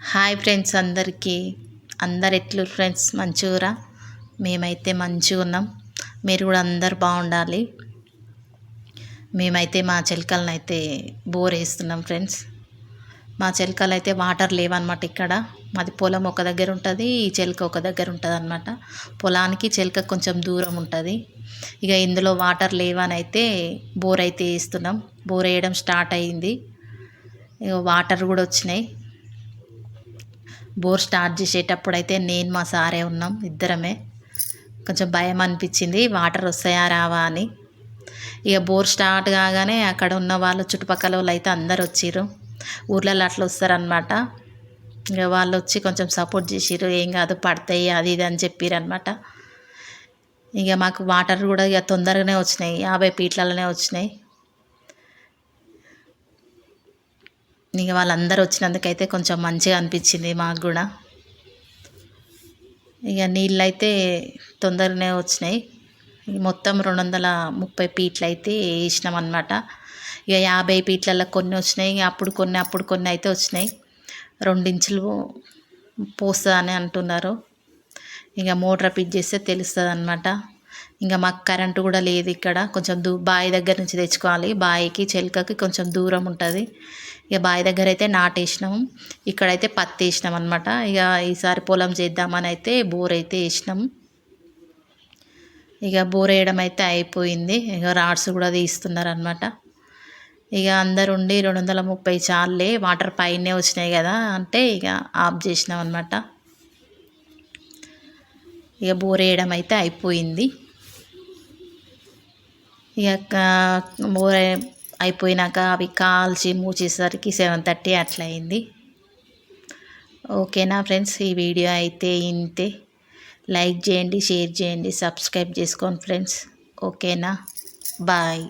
Hi friends అందరికీ. అందరు ఎట్లు ఫ్రెండ్స్? మంచిగా మేమైతే మంచిగా ఉన్నాం. మీరు కూడా అందరు బాగుండాలి. మేమైతే మా చిలకలను అయితే బోర్ వేస్తున్నాం ఫ్రెండ్స్. మా చిలకలు అయితే వాటర్ లేవన్నమాట ఇక్కడ. మాది పొలం ఒక దగ్గర ఉంటుంది ఈ చిలక ఒక దగ్గర ఉంటుంది అనమాట పొలానికి చిలక కొంచెం దూరం ఉంటుంది. ఇక ఇందులో వాటర్ లేవని అయితే బోర్ అయితే వేస్తున్నాం. బోర్ వేయడం స్టార్ట్ అయింది. ఇక వాటర్ కూడా వచ్చినాయి. బోర్ స్టార్ట్ చేసేటప్పుడు అయితే నేను మా సారే ఉన్నాం ఇద్దరమే. కొంచెం భయం అనిపించింది వాటర్ వస్తాయా రావా అని. ఇక బోర్ స్టార్ట్ కాగానే అక్కడ ఉన్న వాళ్ళు చుట్టుపక్కల వాళ్ళు అయితే అందరు వచ్చిర్రు. ఊర్లలో అట్లా వస్తారనమాట ఇక వాళ్ళు వచ్చి కొంచెం సపోర్ట్ చేసిర్రు ఏం కాదు పడతాయి అది ఇది అని చెప్పారనమాట ఇక మాకు వాటర్ కూడా ఇక తొందరగానే వచ్చినాయి యాభై పీట్లలోనే వచ్చినాయి. ఇక వాళ్ళందరూ వచ్చినందుకైతే కొంచెం మంచిగా అనిపించింది మాకు కూడా. ఇక నీళ్ళు అయితే తొందరనే వచ్చినాయి. మొత్తం రెండు వందల ముప్పై ఫీట్లు అయితే వేసినాం అనమాట ఇక యాభై ఫీట్లలో కొన్ని వచ్చినాయి ఇక అప్పుడు కొన్ని అప్పుడు కొన్ని అయితే వచ్చినాయి. రెండించులు పోస్తుంది అని అంటున్నారు. ఇక మోటార్ ఫిట్ చేస్తే తెలుస్తుంది అనమాట ఇంకా మాకు కరెంటు కూడా లేదు ఇక్కడ. కొంచెం దూ బావి దగ్గర నుంచి తెచ్చుకోవాలి. బావికి చెలకకి కొంచెం దూరం ఉంటుంది. ఇక బావి దగ్గర అయితే నాటేసినాం. ఇక్కడైతే పత్తి వేసినాం అనమాట ఇక ఈసారి పొలం చేద్దామని అయితే బోర్ అయితే వేసినాం. ఇక బోర్ వేయడం అయితే అయిపోయింది. ఇక రాడ్స్ కూడా తీస్తున్నారు అనమాట ఇక అందరు ఉండి రెండు వందల ముప్పై చాలే వాటర్ పైనే వచ్చినాయి కదా. అంటే ఇక ఆఫ్ చేసినాం అనమాట ఇక బోర్ వేయడం అయితే అయిపోయింది. ఇక బోర్ అయిపోయినాక అవి కాల్చి మూచేసరికి సెవెన్ థర్టీ అట్లా అయింది ఓకేనా ఫ్రెండ్స్? ఈ వీడియో అయితే ఇంతే. లైక్ చేయండి షేర్ చేయండి సబ్స్క్రైబ్ చేసుకోండి ఫ్రెండ్స్. ఓకేనా? బాయ్.